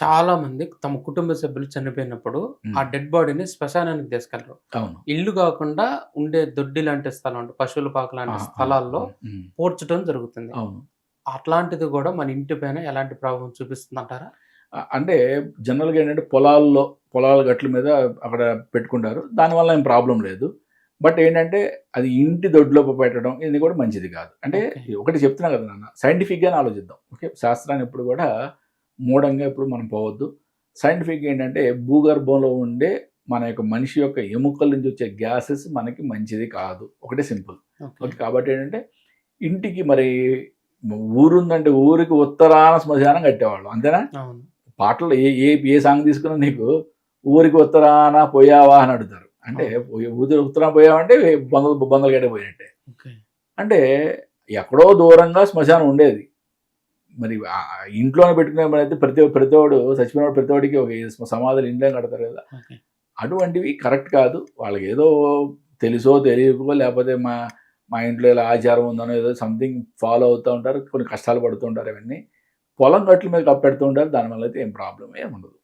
చాలా మంది తమ కుటుంబ సభ్యులు చనిపోయినప్పుడు. ఆ డెడ్ బాడీని శ్మశానానికి తీసుకెళ్ళరు. అవును. ఇల్లు కాకుండా ఉండే దొడ్డి లాంటి స్థలం అంటే పశువుల పాక లాంటి స్థలాల్లో ఉమ్, పోర్చడం జరుగుతుంది. అవును. అట్లాంటిది కూడా మన ఇంటి పైన ఎలాంటి ప్రభావం చూపిస్తుంది అంటారా? అంటే జనరల్గా ఏంటంటే పొలాల్లో పొలాల గట్ల మీద అక్కడ పెట్టుకుంటారు. దానివల్ల ఏం ప్రాబ్లం లేదు. బట్ ఏంటంటే అది ఇంటి దొడ్లో పెట్టడం ఇది కూడా మంచిది కాదు. అంటే. ఒకటి చెప్తున్నా కదా నాన్న సైంటిఫిక్గానే ఆలోచిద్దాం. ఓకే శాస్త్రాన్ని ఎప్పుడు కూడా మూఢంగా ఎప్పుడు మనం పోవద్దు. సైంటిఫిక్ ఏంటంటే భూగర్భంలో ఉండే మన యొక్క మనిషి యొక్క ఎముకల నుంచి వచ్చే గ్యాసెస్ మనకి మంచిది కాదు. ఒకటే సింపుల్. ఓకే. కాబట్టి ఏంటంటే ఇంటికి మరి ఊరుందంటే ఊరికి ఉత్తరాన శ్మశానం కట్టేవాళ్ళు. అంతేనా? పాటలు ఏ ఏ ఏ సాంగ్ తీసుకున్నా నీకు ఊరికి ఉత్తరాన పోయావా అని అడుగుతారు. అంటే ఊరి ఉత్తరాన పోయావా అంటే బందలు బందలు గడ్డ పోయినట్టే అంటే ఎక్కడో దూరంగా శ్మశానం ఉండేది. మరి ఇంట్లోనే పెట్టుకునే మరి అయితే ప్రతి ప్రతివాడు చచ్చిపోయిన ప్రతివాడికి ఒక సమాధులు ఇంట్లో కడతారు కదా. అటువంటివి కరెక్ట్ కాదు. వాళ్ళకి ఏదో తెలుసో తెలియకో లేకపోతే మా మా ఇంట్లో ఇలా ఆచారం ఉందనో ఏదో సంథింగ్ ఫాలో అవుతూ ఉంటారు. కొన్ని కష్టాలు పడుతూ ఉంటారు అవన్నీ పొలం గట్ల మీద కప్పెడుతూ ఉంటారు. దానివల్ల అయితే ఏం ప్రాబ్లం ఏమి ఉండదు.